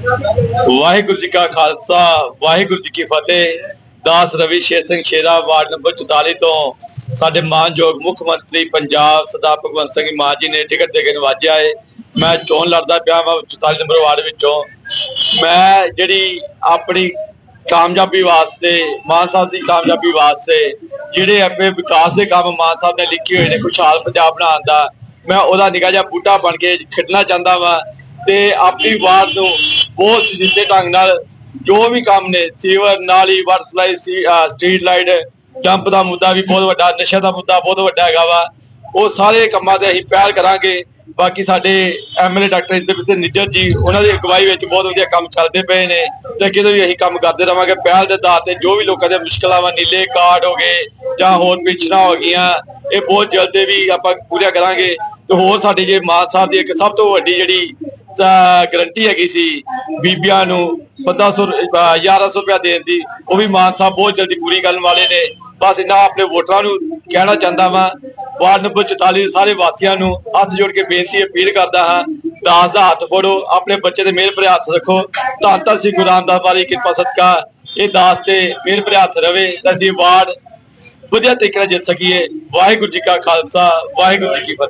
ਵਾਹਿਗੁਰੂ ਜੀ ਕਾ ਖਾਲਸਾ, ਵਾਹਿਗੁਰੂ ਜੀ ਕੀ ਫਤਿਹ। ਦਾਸ ਰਵੀ ਸ਼ੇਰ ਸਿੰਘ ਸ਼ੇਰਾ ward number 44 ਤੋਂ ਸਾਡੇ ਮਾਨਯੋਗ ਮੁੱਖ ਮੰਤਰੀ ਪੰਜਾਬ ਸਰਦਾਰ ਭਗਵੰਤ ਸਿੰਘ ਮਾਨ ਜੀ ਨੇ ਟਿਕਟ ਦੇ ਕੇ ਨਵਾਜਿਆ ਹੈ ਮੈਂ ਚੋਣ ਲੜਦਾ ਪਿਆ ਵਾਂ 44 ਨੰਬਰ ਵਾਰਡ ਵਿੱਚੋਂ। ਮੈਂ ਜਿਹੜੀ ਆਪਣੀ ਕਾਮਯਾਬੀ ਵਾਸਤੇ, ਮਾਨ ਸਾਹਿਬ ਦੀ ਕਾਮਯਾਬੀ ਵਾਸਤੇ, ਜਿਹੜੇ ਆਪਣੇ ਵਿਕਾਸ ਦੇ ਕੰਮ ਮਾਨ ਸਾਹਿਬ ਨੇ ਲਿਖੇ ਹੋਏ ਨੇ, ਖੁਸ਼ਹਾਲ ਪੰਜਾਬ ਬਣਾਉਣ ਦਾ, ਮੈਂ ਉਹਦਾ ਨਿਗਾਹ ਜਿਹਾ ਬੂਟਾ ਬਣ ਕੇ ਖੇਡਣਾ ਚਾਹੁੰਦਾ ਵਾਂ ਤੇ ਆਪਣੀ ਵਾਰਡ ਨੂੰ ਬਹੁਤ ਸਿੱਧੇ ਢੰਗ ਨਾਲ ਜੋ ਵੀ ਕੰਮ ਨੇ, ਸੀਵਰ, ਨਾਲੀ ਵਾਟਰ ਸਟਰੀਟ ਲਾਈਟ ਡੰਪ ਦਾ ਮੁੱਦਾ ਵੀ ਬਹੁਤ ਵੱਡਾ ਨਸ਼ਾ ਦਾ ਮੁੱਦਾ ਬਹੁਤ ਵੱਡਾ ਹੈਗਾ ਵਾ। ਉਹ ਸਾਰੇ ਕੰਮਾਂ ਤੇ ਅਸੀਂ ਪਹਿਲ ਕਰਾਂਗੇ। ਬਾਕੀ ਸਾਡੇ ਐਮਐਲਏ ਡਾਕਟਰ ਇੰਦਰਪ੍ਰੀਤ ਸਿੰਘ ਨਿੱਜਰ ਜੀ, ਉਹਨਾਂ ਦੀ ਅਗਵਾਈ ਵਿੱਚ ਬਹੁਤ ਵਧੀਆ ਕੰਮ ਚੱਲਦੇ ਪਏ ਨੇ ਤੇ ਕਿਤੇ ਵੀ ਅਸੀਂ ਕੰਮ ਕਰਦੇ ਰਵਾਂਗੇ। ਪਹਿਲ ਦੇ ਆਧਾਰ ਤੇ ਜੋ ਵੀ ਲੋਕਾਂ ਦੇ ਮੁਸ਼ਕਲਾਂ ਵਾ, ਨੀਲੇ ਕਾਰਡ ਹੋ ਗਏ ਜਾਂ ਹੋਰ ਪਿਛਣਾ ਹੋ ਗਈਆਂ, ਇਹ ਬਹੁਤ ਜਲਦੀ ਵੀ ਆਪਾਂ ਪੂਰੀਆਂ ਕਰਾਂਗੇ। ਤੇ ਹੋਰ ਸਾਡੇ ਜੇ ਮਾਨ ਸਾਹਿਬ ਦੀ ਇੱਕ ਸਭ ਤੋਂ ਵੱਡੀ ਜਿਹੜੀ ਗਰੰਟੀ ਹੈਗੀ ਸੀ ਬੀਬੀਆਂ ਨੂੰ 1500 1100 ਰੁਪਇਆ ਦੇਣ ਦੀ। ਉਹ ਵੀ ਮਾਨ ਸਾਹਿਬ ਬਹੁਤ ਜਲਦੀ ਪੂਰੀ ਕਰਨ ਵਾਲੇ ਨੇ। ਬਸ ਇਹਨਾਂ ਆਪਣੇ ਵੋਟਰਾਂ ਨੂੰ ਕਹਿਣਾ ਚਾਹੁੰਦਾ ਵਾਂ। ਵਾਰਡ ਨੰਬਰ 44 ਦੇ ਸਾਰੇ ਵਾਸੀਆਂ ਨੂੰ ਹੱਥ ਜੋੜ ਕੇ ਬੇਨਤੀ, ਅਪੀਲ ਕਰਦਾ ਹਾਂ, ਦਾਸ ਦਾ ਹੱਥ ਫੜੋ, ਆਪਣੇ ਬੱਚੇ ਦੇ ਮਿਹਰ ਭਰੇ ਹੱਥ ਰੱਖੋ। ਧੰਨ ਧੰਨ ਸ੍ਰੀ ਗੁਰੂ ਰਾਮਦਾਸ ਬਾਰੀ ਕਿਰਪਾ, ਸਦਕਾ ਇਹ ਦਾਸ ਤੇ ਮਿਹਰ ਭਰੇ ਹੱਥ ਰਵੇ। ਤਾਂ ਅਸੀਂ ਵਾਰਡ ਵਧੀਆ ਤਰੀਕੇ ਨਾਲ ਜਿੱਤ ਸਕੀਏ। ਵਾਹਿਗੁਰੂ ਜੀ ਕਾ ਖਾਲਸਾ, ਵਾਹਿਗੁਰੂ ਜੀ ਕੀ ਫਤਿਹ।